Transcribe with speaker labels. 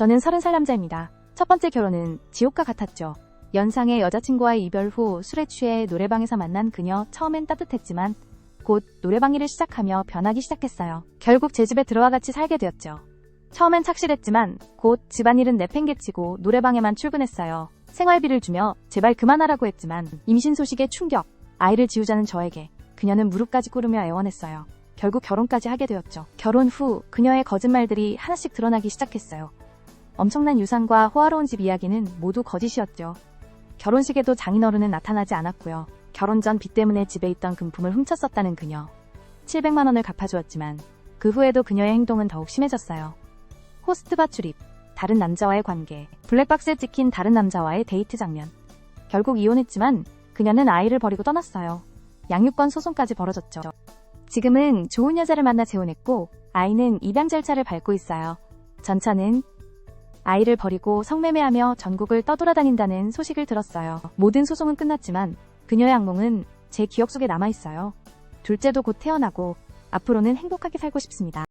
Speaker 1: 저는 30살 남자입니다. 첫 번째 결혼은 지옥과 같았죠. 연상의 여자친구와의 이별 후 술에 취해 노래방에서 만난 그녀 처음엔 따뜻했지만 곧 노래방 일을 시작하며 변하기 시작했어요. 결국 제 집에 들어와 같이 살게 되었죠. 처음엔 착실했지만 곧 집안일은 내팽개치고 노래방에만 출근했어요. 생활비를 주며 제발 그만하라고 했지만 임신 소식에 충격. 아이를 지우자는 저에게 그녀는 무릎까지 꿇으며 애원했어요. 결국 결혼까지 하게 되었죠. 결혼 후 그녀의 거짓말들이 하나씩 드러나기 시작했어요. 엄청난 유산과 호화로운 집 이야기는 모두 거짓이었죠. 결혼식에도 장인어른은 나타나지 않았고요. 결혼 전 빚 때문에 집에 있던 금품을 훔쳤었다는 그녀. 700만 원을 갚아주었지만 그 후에도 그녀의 행동은 더욱 심해졌어요. 호스트바 출입, 다른 남자와의 관계, 블랙박스에 찍힌 다른 남자와의 데이트 장면. 결국 이혼했지만 그녀는 아이를 버리고 떠났어요. 양육권 소송까지 벌어졌죠. 지금은 좋은 여자를 만나 재혼했고 아이는 입양 절차를 밟고 있어요. 전처는 아이를 버리고 성매매하며 전국을 떠돌아다닌다는 소식을 들었어요. 모든 소송은 끝났지만 그녀의 악몽은 제 기억 속에 남아있어요. 둘째도 곧 태어나고 앞으로는 행복하게 살고 싶습니다.